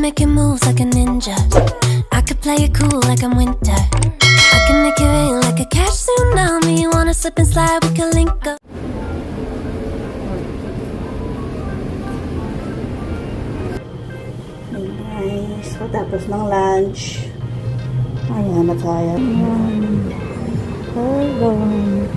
making moves like a ninja. I could play it cool like I'm winter. I can make it rain like a cash tsunami. Wanna slip and slide, we can link up. Guys, so tapos ng lunch. Ayan na tayo. Ayan. Hello. Ayan.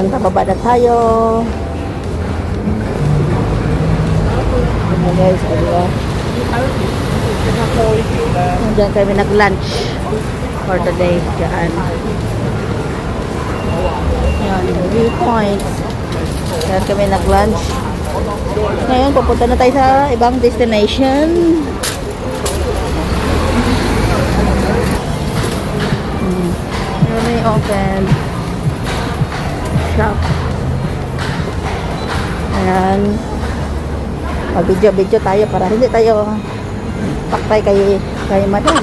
Ayan, bababa na tayo. Ayan guys, o diba? Diyan kami nag-lunch for today. Diyan. Ayan, viewpoint. Diyan kami nag-lunch. Ngayon, pupunta na tayo sa ibang destination. Hmm. May open shop. Ayan. Mag-video-video tayo para hindi tayo paktay kay, kay madam.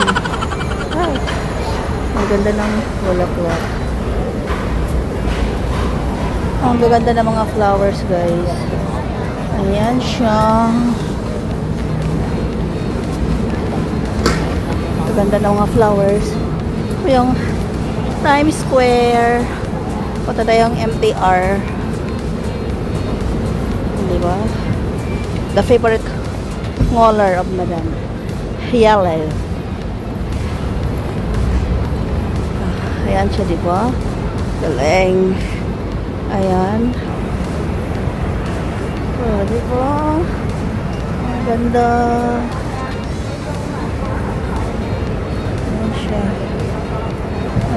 Ay, ang ganda ng bulaklak. Ang gaganda ng mga flowers, guys. Ayan siya. Ang ganda ng mga flowers. Yung Times Square. Punta tayong MTR. Di ba? The favorite color of Madam. Yellow. Ah, Ayan siya, di ba? Galing. Ayan. Oh, di ba? Ang ganda. Ayan siya.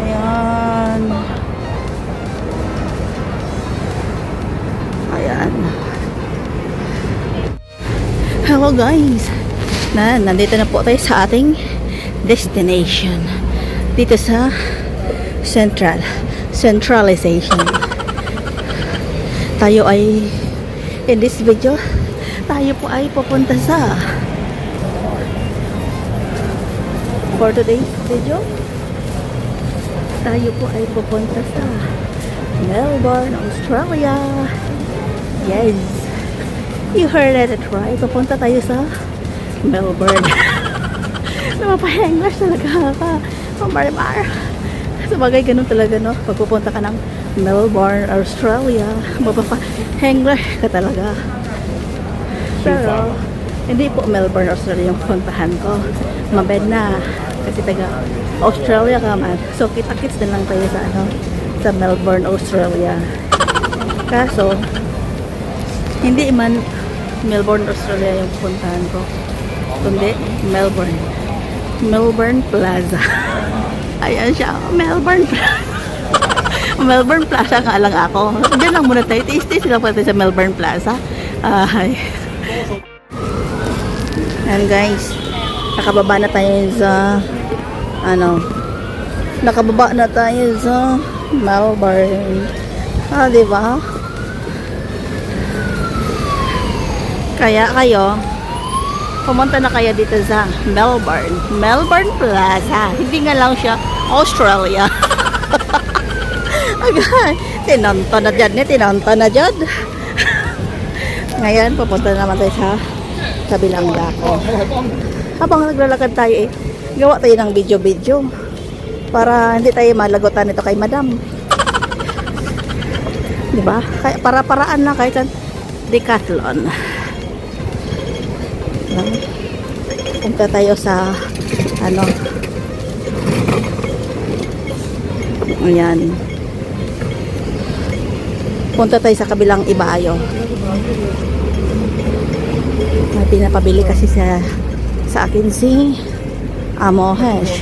Ayan. Hello guys. Na, nandito na po tayo sa ating destination. Dito sa Central. Centralization. Tayo ay in this video, tayo po ay pupunta sa for today's video tayo po ay pupunta sa Melbourne, Australia. Yes. You heard it right. Pupunta tayo sa Melbourne. Napapahenglish talaga ka. Pambar-bar. Sabagay ganun talaga, no? Pag pupunta ka ng Melbourne, Australia, mapapahenglish ka talaga. Pero, hindi po Melbourne, Australia yung puntahan ko. Mabed na. Kasi taga Australia ka man. So, kita-kits na lang tayo sa ano, sa Melbourne, Australia. Kaso, hindi man Melbourne, Australia yung puntahan ko. Kundi Melbourne. Melbourne Plaza. Ayan siya. Melbourne Plaza. Melbourne Plaza ka lang ako. Diyan lang muna tayo. Taste-taste lang pa tayo sa Melbourne Plaza. Ay. Ayan guys. Nakababa na tayo sa ano nakababa na tayo sa Melbourne. Ah, di ba? Kaya kayo, pumunta na kayo dito sa Melbourne. Melbourne Plaza. Hindi nga lang siya Australia. Agay, tinonto na dyan eh, tinonto na dyan. Ngayon, pupunta naman tayo sa kabilang dako. Habang naglalakad tayo eh, gawa tayo ng video-video para hindi tayo malagutan nito kay madam. Di ba? Kaya para-paraan lang kahit decathlon. Lang. Punta tayo sa ano Ayan. Punta tayo sa kabilang ibayo. May pinapabili kasi sa sa akin si Amo Hesh.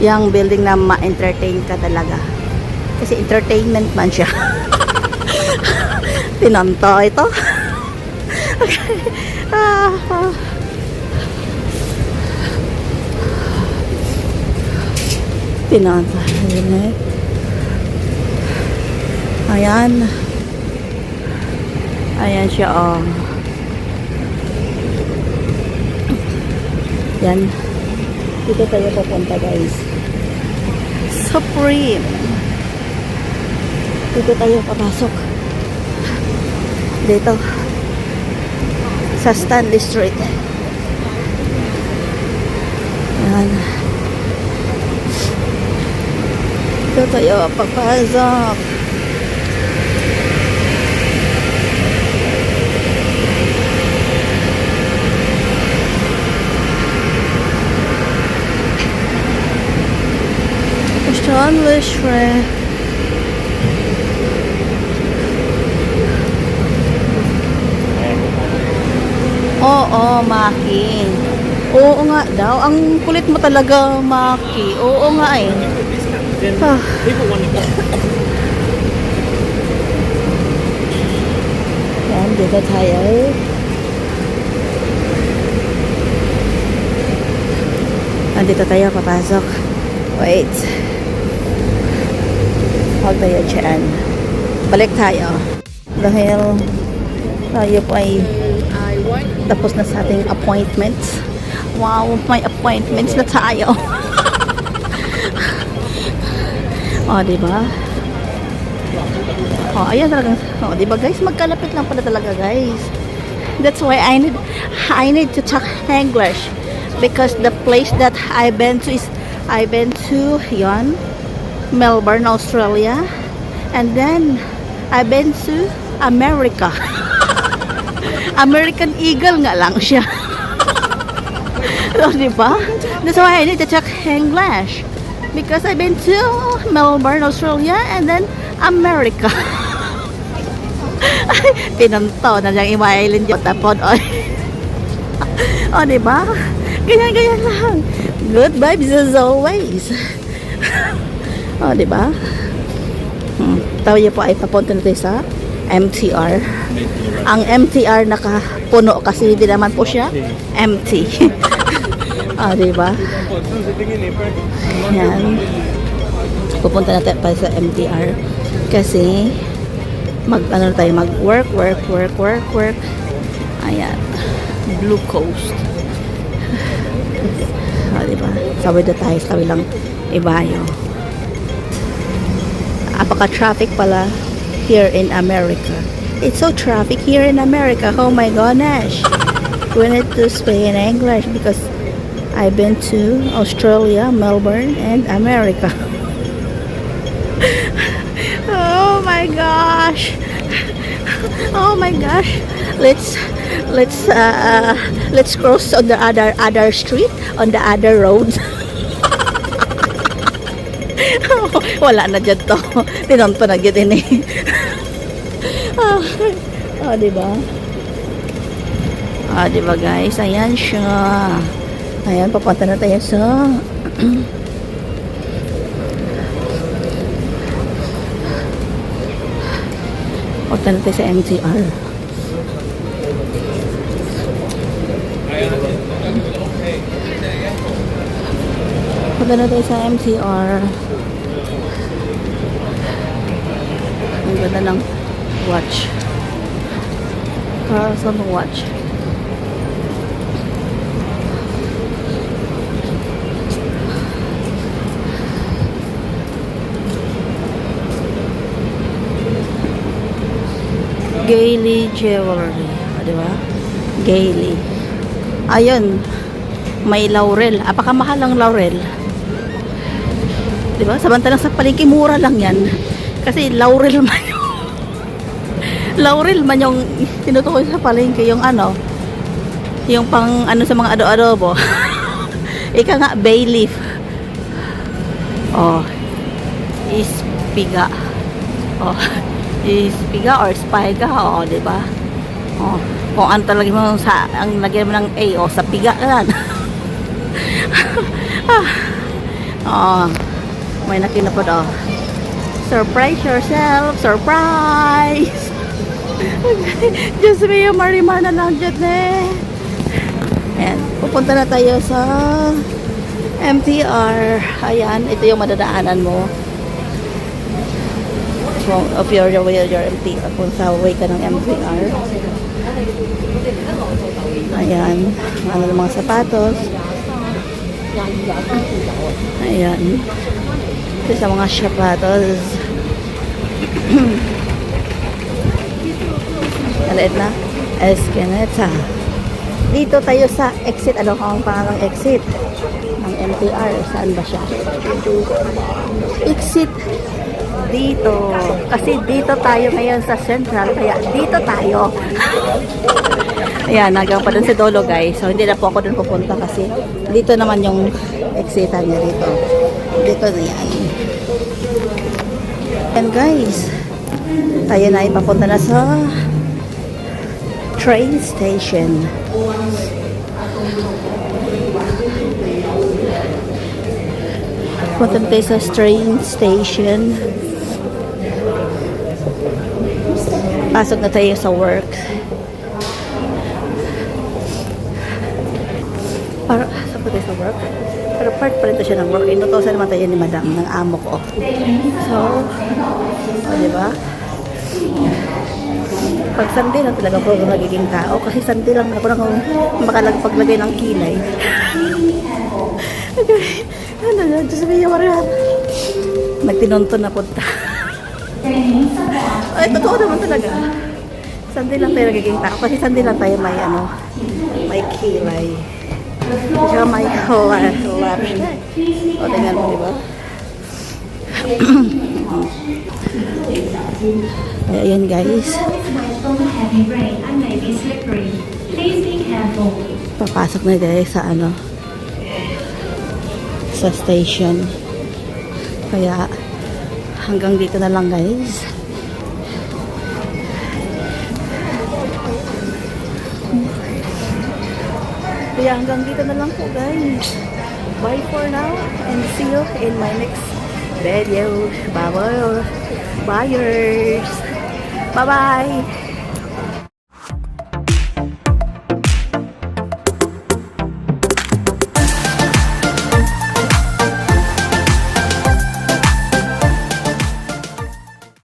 Yung building na ma-entertain ka talaga. Kasi entertainment man siya. Tinonto ito. okay. Ah, ah. Tinonto. Ayun eh. Ayan. Ayan siya, oh. Yan. Dito tayo pupunta, guys. Supreme. Dito tayo papasok. Dito. Sa Stanley Street. Yan. Dito tayo papasok. Stanley Street. Oo, Maki. Oo nga daw. Ang kulit mo talaga, Maki. Oo nga eh. Ah. Yan, dito tayo. Nandito tayo, papasok. Wait. Huwag tayo dyan. Balik tayo. Dahil tayo po ay tapos na sa ating appointments. Wow, may appointments na tayo. oh, di ba? Oh, ayan talaga. Oh, 'di ba guys? Magkalapit lang pala talaga, guys. That's why I need I need to talk English because the place that I've been to is I've been to yon Melbourne, Australia, and then I've been to America. American Eagle nga lang siya. so, di ba? That's why I need to talk English because I've been to Melbourne, Australia, and then America. Pinunto na niyang imailin yung tapon. Oy. o, di ba? Ganyan-ganyan lang. Good vibes as always. o, di ba? Hmm. Tayo po ay papunta na tayo sa MTR. Ang MTR nakapuno kasi hindi naman po siya empty. o, di ba? Yan. Pupunta na tayo pa sa MTR kasi mag ano tayo mag work work work work work ayan Blue Coast ah, diba sabi na tayo sa kabilang ibayo apaka traffic pala here in America it's so traffic here in America oh my gosh we need to speak in English because I've been to Australia Melbourne and America Oh my gosh. Oh my gosh. Let's let's uh, let's cross on the other other street on the other road. Wala na dyan to. Tinonto na dyan eh. ah, oh, di ba? Ah, di ba guys? Ayan siya. Ayan, papunta na tayo sa Punta na tayo sa MTR. Punta na tayo sa MTR. Ang ganda ng watch. Carlson watch. Gaily Jewelry. O, di ba? Gaily. Ayun. May laurel. Apakamahal ang laurel. Di ba? Samantalang sa palengke, mura lang yan. Kasi laurel man laurel man yung tinutukoy sa palengke. Yung ano, yung pang ano sa mga ado-adobo. Ika nga, bay leaf. Oh. Ispiga. Oh. Ispiga or spiga. Oh, di ba? Oh. Kung ano talaga mo sa, ang lagyan mo ng A, oh, sa piga yan. ah. Oh. May nakinapod, oh. Surprise yourself! Surprise! Diyos yung Marimar na lang dyan eh. Ayan, pupunta na tayo sa MTR. Ayan, ito yung madadaanan mo. kung of your, your, your MTR, kung sa way ka ng MTR. Ayan, ano ng mga sapatos. Ayan. Ito sa mga sapatos. Maliit na. Escaneta. Dito tayo sa exit. Ano ang pangalang exit? Ng MTR. Saan ba siya? Exit dito. Kasi dito tayo ngayon sa Central. Kaya dito tayo. Ayan, hanggang pa dun si Dolo guys. So, hindi na po ako dun pupunta kasi dito naman yung exitan niya dito. Dito na yan. And guys, tayo na ipapunta na sa train station. Punta na tayo sa train station. Pasok na tayo sa work. Para, saan tayo sa work? Pero part pa rin siya ng work. Inutosan naman tayo ni madam, ng amo ko. So, o, di ba? Pag Sunday lang talaga po ako nagiging tao. Kasi Sunday lang ako nang makalagpaglagay ng kilay. okay. Ano na, Diyos mo Maria. Nagtinunton na punta. Ay, totoo naman talaga. Sunday lang tayo nagiging tao. Kasi Sunday lang tayo may ano, may kilay. Tsaka may collapse. O, tingnan mo, di ba? Kaya yan guys, papasok na tayo sa ano, sa station. Kaya hanggang dito na lang guys. Kaya hanggang dito na lang po guys. Bye for now and see you in my next video. Bye-bye. Bye-bye.